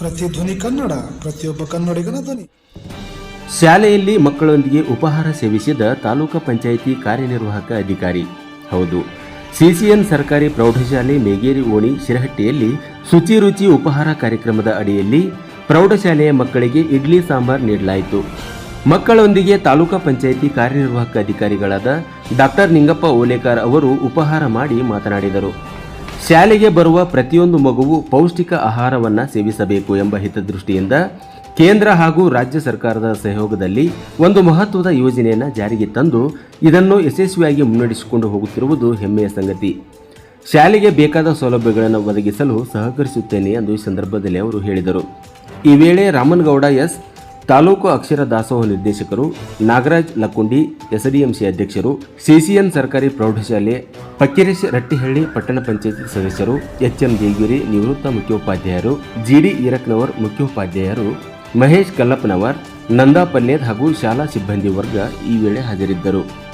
ಧ್ವನಿ ಕನ್ನಡ, ಪ್ರತಿಯೊಬ್ಬ ಕನ್ನಡಿಗನ ಧ್ವನಿ. ಶಾಲೆಯಲ್ಲಿ ಮಕ್ಕಳೊಂದಿಗೆ ಉಪಹಾರ ಸೇವಿಸಿದ ತಾಲೂಕು ಪಂಚಾಯಿತಿ ಕಾರ್ಯನಿರ್ವಾಹಕ ಅಧಿಕಾರಿ. ಹೌದು, ಸಿಸಿಎನ್ ಸರ್ಕಾರಿ ಪ್ರೌಢಶಾಲೆ ಮೇಗೇರಿ ಓಣಿ ಶಿರಹಟ್ಟಿಯಲ್ಲಿ ಶುಚಿ ರುಚಿ ಉಪಹಾರ ಕಾರ್ಯಕ್ರಮದ ಅಡಿಯಲ್ಲಿ ಪ್ರೌಢಶಾಲೆಯ ಮಕ್ಕಳಿಗೆ ಇಡ್ಲಿ ಸಾಂಬಾರ್ ನೀಡಲಾಯಿತು. ಮಕ್ಕಳೊಂದಿಗೆ ತಾಲೂಕಾ ಪಂಚಾಯಿತಿ ಕಾರ್ಯನಿರ್ವಾಹಕ ಅಧಿಕಾರಿಗಳಾದ ಡಾಕ್ಟರ್ ನಿಂಗಪ್ಪ ಓಲೇಕಾರ್ ಅವರು ಉಪಹಾರ ಮಾಡಿ ಮಾತನಾಡಿದರು. ಶಾಲೆಗೆ ಬರುವ ಪ್ರತಿಯೊಂದು ಮಗುವು ಪೌಷ್ಟಿಕ ಆಹಾರವನ್ನು ಸೇವಿಸಬೇಕು ಎಂಬ ಹಿತದೃಷ್ಟಿಯಿಂದ ಕೇಂದ್ರ ಹಾಗೂ ರಾಜ್ಯ ಸರ್ಕಾರದ ಸಹಯೋಗದಲ್ಲಿ ಒಂದು ಮಹತ್ವದ ಯೋಜನೆಯನ್ನು ಜಾರಿಗೆ ತಂದು ಇದನ್ನು ಯಶಸ್ವಿಯಾಗಿ ಮುನ್ನಡೆಸಿಕೊಂಡು ಹೋಗುತ್ತಿರುವುದು ಹೆಮ್ಮೆಯ ಸಂಗತಿ. ಶಾಲೆಗೆ ಬೇಕಾದ ಸೌಲಭ್ಯಗಳನ್ನು ಒದಗಿಸಲು ಸಹಕರಿಸುತ್ತೇನೆ ಎಂದು ಈ ಸಂದರ್ಭದಲ್ಲಿ ಅವರು ಹೇಳಿದರು. ಈ ವೇಳೆ ರಾಮನ್ಗೌಡ ಎಸ್. ತಾಲೂಕು ಅಕ್ಷರ ದಾಸೋಹ ನಿರ್ದೇಶಕರು ನಾಗರಾಜ್ ಲಕ್ಕುಂಡಿ ಎಸ್ಡಿಎಂಸಿ ಅಧ್ಯಕ್ಷರು, ಸಿಸಿಎನ್ ಸರ್ಕಾರಿ ಪ್ರೌಢಶಾಲೆ, ಪಕ್ಕಿರೇಶ್ ರಟ್ಟಿಹಳ್ಳಿ ಪಟ್ಟಣ ಪಂಚಾಯತ್ ಸದಸ್ಯರು, ಎಚ್ಎಂ ದೇಗಿರಿ ನಿವೃತ್ತ ಮುಖ್ಯೋಪಾಧ್ಯಾಯರು, ಜಿಡಿ ಈರಕ್ನವರ್ ಮುಖ್ಯೋಪಾಧ್ಯಾಯರು, ಮಹೇಶ್ ಕಲ್ಲಪ್ಪನವರ್ ನಂದಾ ಪಲ್ಲೇದ್ ಹಾಗೂ ಶಾಲಾ ಸಿಬ್ಬಂದಿ ವರ್ಗ ಈ ವೇಳೆ ಹಾಜರಿದ್ದರು.